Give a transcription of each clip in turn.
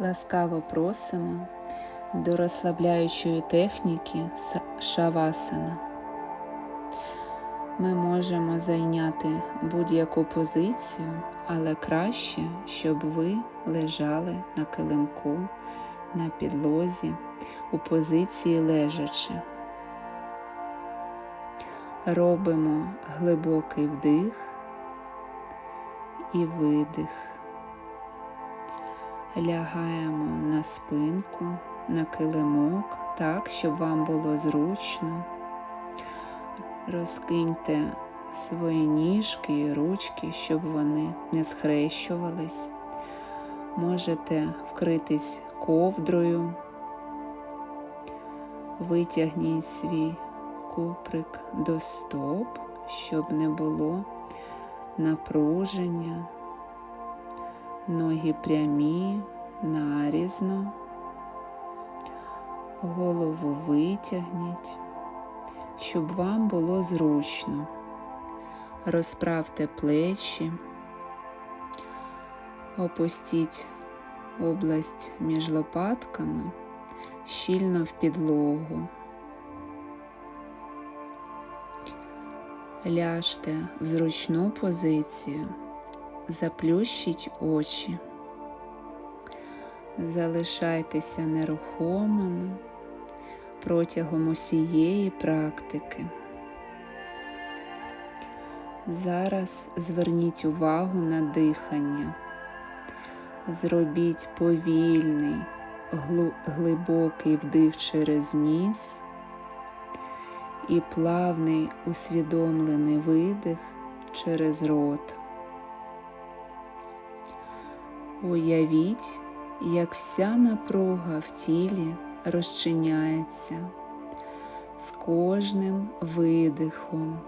Ласкаво просимо до розслабляючої техніки шавасана. Ми можемо зайняти будь-яку позицію, але краще, щоб ви лежали на килимку, на підлозі, у позиції лежачи. Робимо глибокий вдих і видих. Лягаємо на спинку, на килимок, так, щоб вам було зручно. Розкиньте свої ніжки і ручки, щоб вони не схрещувались. Можете вкритись ковдрою, витягніть свій куприк до стоп, щоб не було напруження. Ноги прямі, нарізно, голову витягніть, щоб вам було зручно. Розправте плечі, опустіть область між лопатками щільно в підлогу. Ляжте в зручну позицію заплющіть очі, залишайтеся нерухомими протягом усієї практики. Зараз зверніть увагу на дихання, зробіть повільний, глибокий вдих через ніс і плавний усвідомлений видих через рот. Уявіть, як вся напруга в тілі розчиняється з кожним видихом.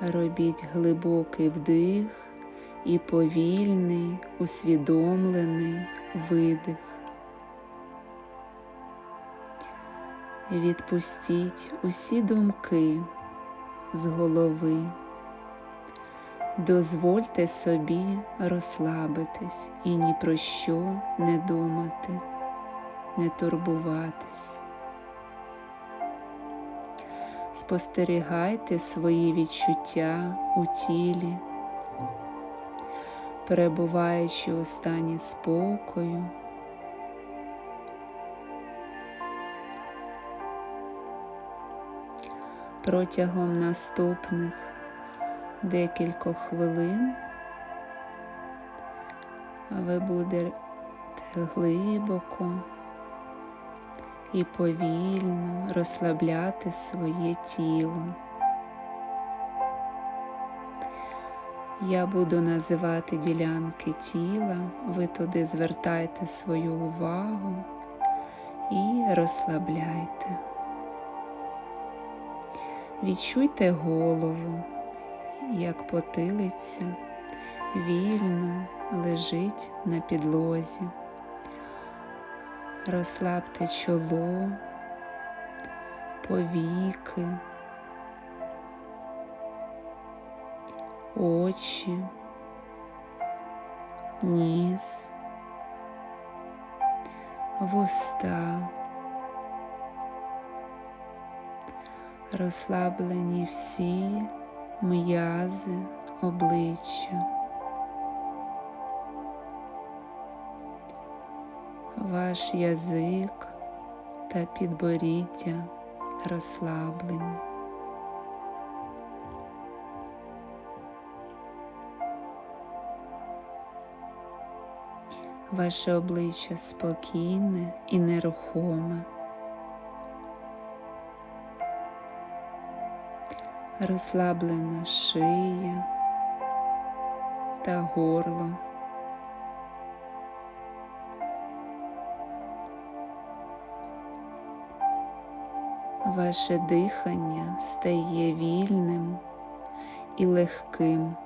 Робіть глибокий вдих і повільний, усвідомлений видих. Відпустіть усі думки з голови. Дозвольте собі розслабитись і ні про що не думати, не турбуватись. Спостерігайте свої відчуття у тілі, перебуваючи у стані спокою. Протягом наступних декількох хвилин ви будете глибоко і повільно розслабляти своє тіло. Я буду називати ділянки тіла, ви туди звертайте свою увагу і розслабляйте. Відчуйте голову, як потилиця вільно лежить на підлозі. Розслабте чоло, повіки, очі, ніс, вуста. Розслаблені всі м'язи обличчя. Ваш язик та підборіддя розслаблені. Ваше обличчя спокійне і нерухоме. Розслаблена шия та горло. Ваше дихання стає вільним і легким.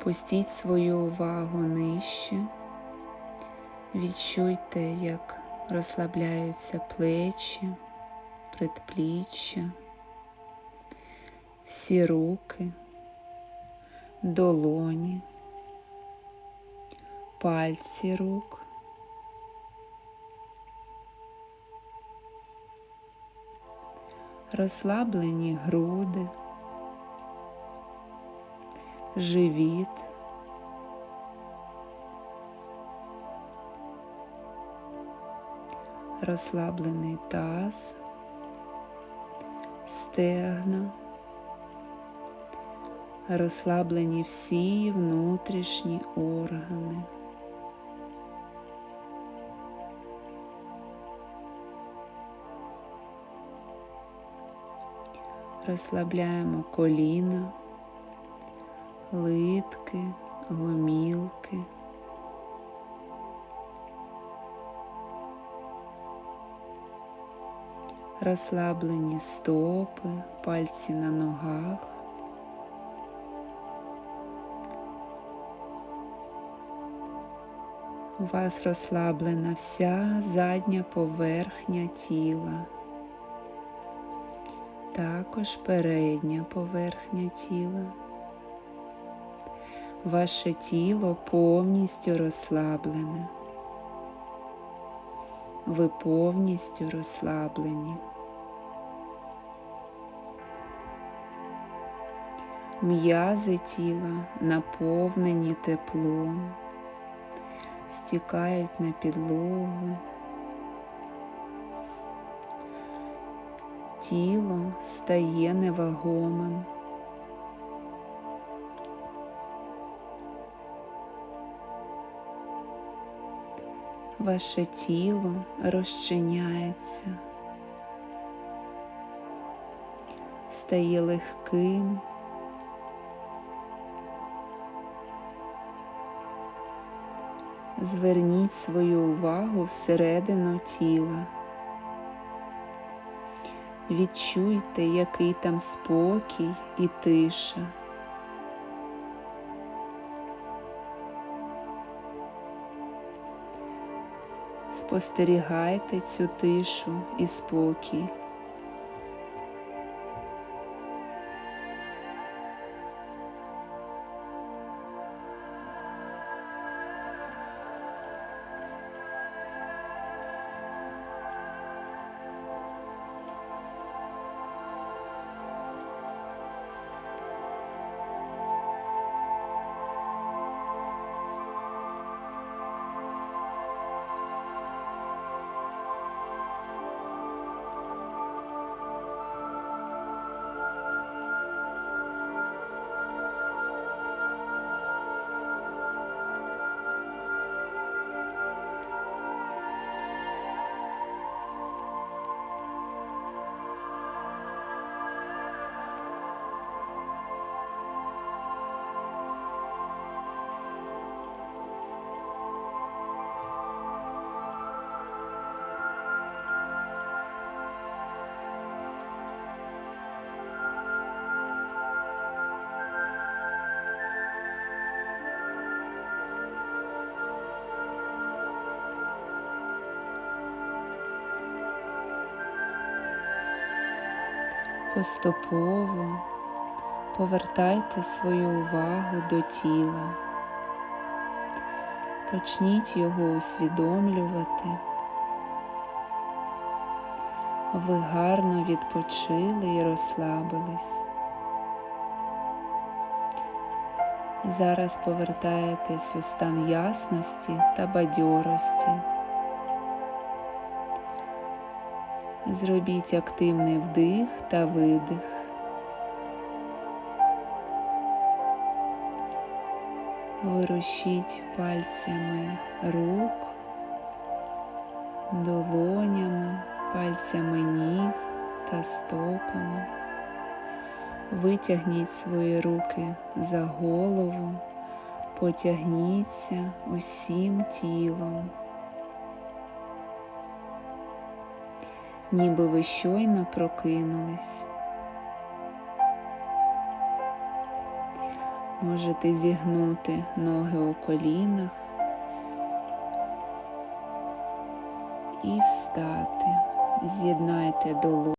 Опустіть свою увагу нижче. Відчуйте, як розслабляються плечі, предпліччя, всі руки, долоні, пальці рук. Розслаблені груди, живіт. розслаблений таз, стегна, розслаблені всі внутрішні органи. Розслабляємо коліна, литки, гомілки. розслаблені стопи, пальці на ногах. У вас розслаблена вся задня поверхня тіла, також передня поверхня тіла. Ваше тіло повністю розслаблене. Ви повністю розслаблені. М'язи тіла наповнені теплом, стікають на підлогу, тіло стає невагомим. Ваше тіло розчиняється, стає легким. Зверніть свою увагу всередину тіла. Відчуйте, який там спокій і тиша. Спостерігайте цю тишу і спокій. Поступово повертайте свою увагу до тіла, почніть його усвідомлювати. Ви гарно відпочили і розслабились. Зараз повертаєтесь у стан ясності та бадьорості. Зробіть активний вдих та видих. Вирушіть пальцями рук, долонями, пальцями ніг та стопами. Витягніть свої руки за голову, потягніться усім тілом. Ніби ви щойно прокинулись. Можете зігнути ноги у колінах, і встати. З'єднайте долоні.